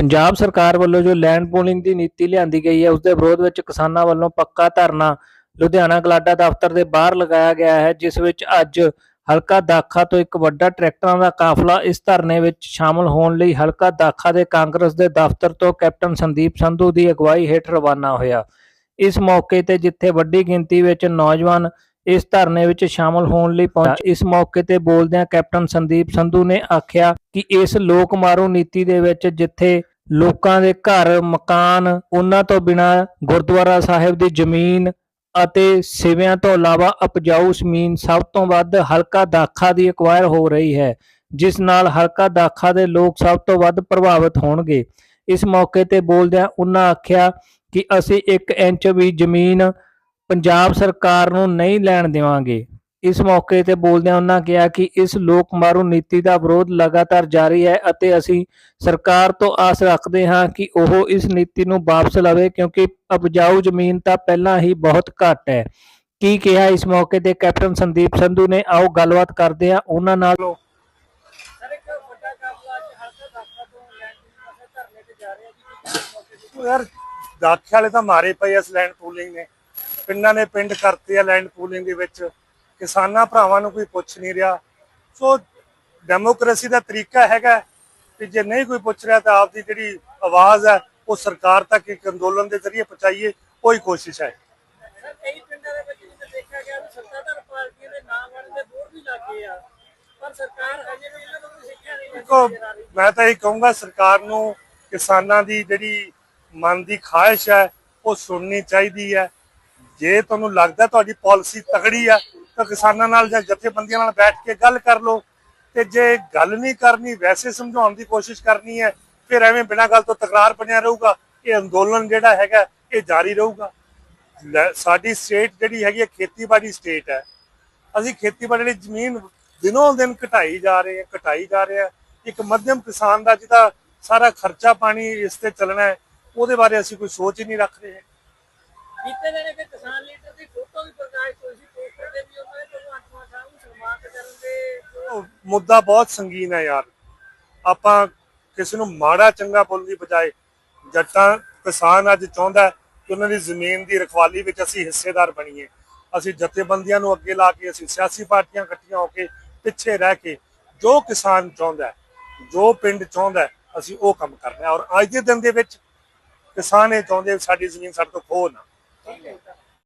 ਪੰਜਾਬ ਸਰਕਾਰ ਵੱਲੋਂ ਜੋ ਲੈਂਡ ਪੂਲਿੰਗ ਦੀ ਨੀਤੀ ਲਿਆਂਦੀ ਗਈ ਹੈ ਉਸ ਦੇ ਵਿਰੋਧ ਵਿੱਚ ਕਿਸਾਨਾਂ ਵੱਲੋਂ ਪੱਕਾ ਧਰਨਾ ਲੁਧਿਆਣਾ ਗਲਾਡਾ ਦਫ਼ਤਰ ਦੇ ਬਾਹਰ ਲਗਾਇਆ ਗਿਆ ਹੈ, ਜਿਸ ਵਿੱਚ ਅੱਜ ਹਲਕਾ ਦਾਖਾ ਤੋਂ ਇੱਕ ਵੱਡਾ ਟਰੈਕਟਰਾਂ ਦਾ ਕਾਫਲਾ ਇਸ ਧਰਨੇ ਵਿੱਚ ਸ਼ਾਮਲ ਹੋਣ ਲਈ ਹਲਕਾ ਦਾਖਾ ਦੇ ਕਾਂਗਰਸ ਦੇ ਦਫ਼ਤਰ ਤੋਂ ਕੈਪਟਨ ਸੰਦੀਪ ਸੰਧੂ ਦੀ ਅਗਵਾਈ ਹੇਠ ਰਵਾਨਾ ਹੋਇਆ। ਇਸ ਮੌਕੇ ਤੇ ਜਿੱਥੇ ਵੱਡੀ ਗਿਣਤੀ ਵਿੱਚ ਨੌਜਵਾਨ ਇਸ ਧਰਨੇ ਵਿੱਚ ਸ਼ਾਮਲ ਹੋਣ ਲਈ ਪਹੁੰਚੇ, ਇਸ ਮੌਕੇ ਤੇ ਬੋਲਦਿਆਂ ਕੈਪਟਨ ਸੰਦੀਪ ਸੰਧੂ ਨੇ ਆਖਿਆ ਕਿ ਇਸ ਲੋਕ ਮਾਰੂ ਨੀਤੀ ਦੇ ਵਿੱਚ ਜਿੱਥੇ ਲੋਕਾਂ ਦੇ ਘਰ, ਮਕਾਨ, ਉਹਨਾਂ ਤੋਂ ਬਿਨਾ ਗੁਰਦੁਆਰਾ ਸਾਹਿਬ ਦੀ ਜ਼ਮੀਨ ਅਤੇ ਸਿਵਿਆਂ ਤੋਂ ਇਲਾਵਾ ਉਪਜਾਊ ਜ਼ਮੀਨ ਸਭ ਤੋਂ ਵੱਧ ਹਲਕਾ ਦਾਖਾ ਦੀ ਐਕਵਾਇਰ ਹੋ ਰਹੀ ਹੈ, ਜਿਸ ਨਾਲ ਹਲਕਾ ਦਾਖਾ ਦੇ ਲੋਕ ਸਭ ਤੋਂ ਵੱਧ ਪ੍ਰਭਾਵਿਤ ਹੋਣਗੇ। ਇਸ ਮੌਕੇ ਤੇ ਬੋਲਦਿਆਂ ਉਹਨਾਂ ਆਖਿਆ ਕਿ ਅਸੀਂ 1 ਇੰਚ ਵੀ ਜ਼ਮੀਨ ਪੰਜਾਬ ਸਰਕਾਰ ਨੂੰ ਨਹੀਂ ਲੈਣ ਦੇਵਾਂਗੇ। ਇਸ ਮੌਕੇ ਤੇ ਬੋਲਦਿਆਂ ਉਹਨਾਂ ਕਿਹਾ ਕਿ ਇਸ ਲੋਕ ਮਾਰੂ ਨੀਤੀ ਦਾ ਵਿਰੋਧ ਲਗਾਤਾਰ ਜਾਰੀ ਹੈ ਅਤੇ ਅਸੀਂ ਸਰਕਾਰ ਤੋਂ ਆਸ ਰੱਖਦੇ ਹਾਂ ਕਿ ਉਹ ਇਸ ਨੀਤੀ ਨੂੰ ਵਾਪਸ ਲਵੇ ਕਿਉਂਕਿ ਉਪਜਾਊ ਜ਼ਮੀਨ ਤਾਂ ਪਹਿਲਾਂ ਹੀ ਬਹੁਤ ਘੱਟ ਹੈ। ਕੀ ਕਿਹਾ ਇਸ ਮੌਕੇ ਤੇ ਕੈਪਟਨ ਸੰਦੀਪ ਸੰਧੂ ਨੇ? ਆਓ ਗੱਲਬਾਤ ਕਰਦੇ ਹਾਂ ਉਹਨਾਂ ਨਾਲ। ਸਰ ਇੱਕ ਵੱਡਾ ਕਾਫਲਾ ਅੱਜ ਹਲਕਾ ਦਾਖਾ ਤੋਂ ਲੈਂਡ ਪੂਲਿੰਗ ਵਾਸਤੇ ਧਰਨੇ ਤੇ ਜਾ ਰਿਹਾ ਜੀ ਕਿ ਮੌਕੇ ਤੇ ਯਾਰ ਦਾਖੇ ਵਾਲੇ ਤਾਂ ਮਾਰੇ ਪਏ ਇਸ ਲੈਂਡ ਪੂਲਿੰਗ ਨੇ। ਪਿੰਡਾਂ ਨੇ ਪਿੰਡ ਕਰਤੇ ਆ ਲੈਂਡ ਪੂਲਿੰਗ ਦੇ ਵਿੱਚ। ਕਿਸਾਨਾਂ ਭਰਾਵਾਂ ਨੂੰ ਕੋਈ ਪੁੱਛ ਨਹੀਂ ਰਿਹਾ। ਸੋ ਡੈਮੋਕ੍ਰੇਸੀ ਦਾ ਤਰੀਕਾ ਹੈਗਾ ਕਿ ਜੇ ਨਹੀਂ ਕੋਈ ਪੁੱਛ ਰਿਹਾ ਤਾਂ ਆਪਦੀ ਜਿਹੜੀ ਆਵਾਜ਼ ਹੈ ਉਹ ਸਰਕਾਰ ਤੱਕ ਇੱਕ ਅੰਦੋਲਨ ਦੇ ਜ਼ਰੀਏ ਪਹੁੰਚਾਈਏ ਉਹੀ ਕੋਸ਼ਿਸ਼ ਹੈ। ਸਰ ਕਈ ਪਿੰਡਾਂ ਦੇ ਵਿੱਚ ਜਿਵੇਂ ਦੇਖਿਆ ਗਿਆ ਵੀ ਸੱਤਾਧਾਰ ਪਾਰਟੀਆਂ ਦੇ ਨਾਮ ਵਾਲੇ ਦੇ ਬੋਰਡ ਵੀ ਲੱਗੇ ਆ। ਪਰ ਸਰਕਾਰ ਹਜੇ ਵੀ ਇਹਨਾਂ ਨੂੰ ਕੋਈ ਸਿੱਖਿਆ ਨਹੀਂ ਦੇਖੋ ਨਜ਼ਰ ਆ ਰਹੀ ਮੈਂ ਤਾਂ ਇਹ ਕਹੂੰਗਾ ਸਰਕਾਰ ਨੂੰ ਕਿਸਾਨਾਂ ਦੀ ਜਿਹੜੀ ਮਨ ਦੀ ਖਾਹਿਸ਼ ਹੈ ਉਹ ਸੁਣਨੀ ਚਾਹੀਦੀ ਹੈ। ਜੇ ਤੁਹਾਨੂੰ ਲੱਗਦਾ ਤੁਹਾਡੀ ਪਾਲਿਸੀ ਤਗੜੀ ਆ ਤਾਂ ਕਿਸਾਨਾਂ ਨਾਲ ਜਾਂ ਜਥੇਬੰਦੀਆਂ ਨਾਲ ਬੈਠ ਕੇ ਗੱਲ ਕਰ ਲਓ ਤੇ ਜੇ ਗੱਲ ਨਹੀਂ ਕਰਨੀ, ਵੈਸੇ ਸਮਝਾਉਣ ਦੀ ਕੋਸ਼ਿਸ਼ ਕਰਨੀ ਹੈ, ਫਿਰ ਐਵੇਂ ਬਿਨਾਂ ਗੱਲ ਤੋਂ ਤਕਰਾਰ ਬਣਿਆ ਰਹੂਗਾ। ਇਹ ਅੰਦੋਲਨ ਜਿਹੜਾ ਹੈਗਾ, ਇਹ ਜਾਰੀ ਰਹੂਗਾ। ਸਾਡੀ ਸਟੇਟ ਜਿਹੜੀ ਹੈਗੀ ਹੈ, ਖੇਤੀਬਾੜੀ ਸਟੇਟ ਹੈ। ਅਸੀਂ ਖੇਤੀਬਾੜੀ ਦੀ ਜ਼ਮੀਨ ਦਿਨੋਂ ਦਿਨ ਘਟਾਈ ਜਾ ਰਹੇ ਹਾਂ, ਘਟਾਈ ਜਾ ਰਹੇ ਹਾਂ। ਇੱਕ ਮੱਧਮ ਕਿਸਾਨ ਦਾ ਜਿਹਦਾ ਸਾਰਾ ਖਰਚਾ ਪਾਣੀ ਇਸ ਤੇ ਚੱਲਣਾ ਹੈ, ਉਹਦੇ ਬਾਰੇ ਅਸੀਂ ਕੋਈ ਸੋਚ ਹੀ ਨਹੀਂ ਰੱਖ ਰਹੇ। ਬੀਤੇ ਦਿਨ ਇੱਕ ਕਿਸਾਨ ਲੀਡਰ ਦੀ ਉਹ ਮੁੱਦਾ ਬਹੁਤ ਸੰਗੀਨ ਹੈ ਯਾਰ। ਆਪਾਂ ਕਿਸੇ ਨੂੰ ਮਾੜਾ ਚੰਗਾ ਬੋਲਣ ਦੀ ਬਜਾਏ ਜੱਟਾਂ, ਕਿਸਾਨ ਅੱਜ ਚਾਹੁੰਦਾ ਕਿ ਉਹਨਾਂ ਦੀ ਜ਼ਮੀਨ ਦੀ ਰਖਵਾਲੀ ਵਿੱਚ ਅਸੀਂ ਹਿੱਸੇਦਾਰ ਬਣੀਏ। ਅਸੀਂ ਜਥੇਬੰਦੀਆਂ ਨੂੰ ਅੱਗੇ ਲਾ ਕੇ, ਅਸੀਂ ਸਿਆਸੀ ਪਾਰਟੀਆਂ ਇਕੱਠੀਆਂ ਹੋ ਕੇ ਪਿੱਛੇ ਰਹਿ ਕੇ ਜੋ ਕਿਸਾਨ ਚਾਹੁੰਦਾ ਜੋ ਪਿੰਡ ਚਾਹੁੰਦਾ ਅਸੀਂ ਉਹ ਕੰਮ ਕਰਨਾ ਹੈ। ਔਰ ਅੱਜ ਦੇ ਦਿਨ ਦੇ ਵਿੱਚ ਕਿਸਾਨ ਇਹ ਚਾਹੁੰਦੇ ਸਾਡੀ ਜ਼ਮੀਨ ਸਾਡੇ ਤੋਂ ਖੋਹ ਨਾ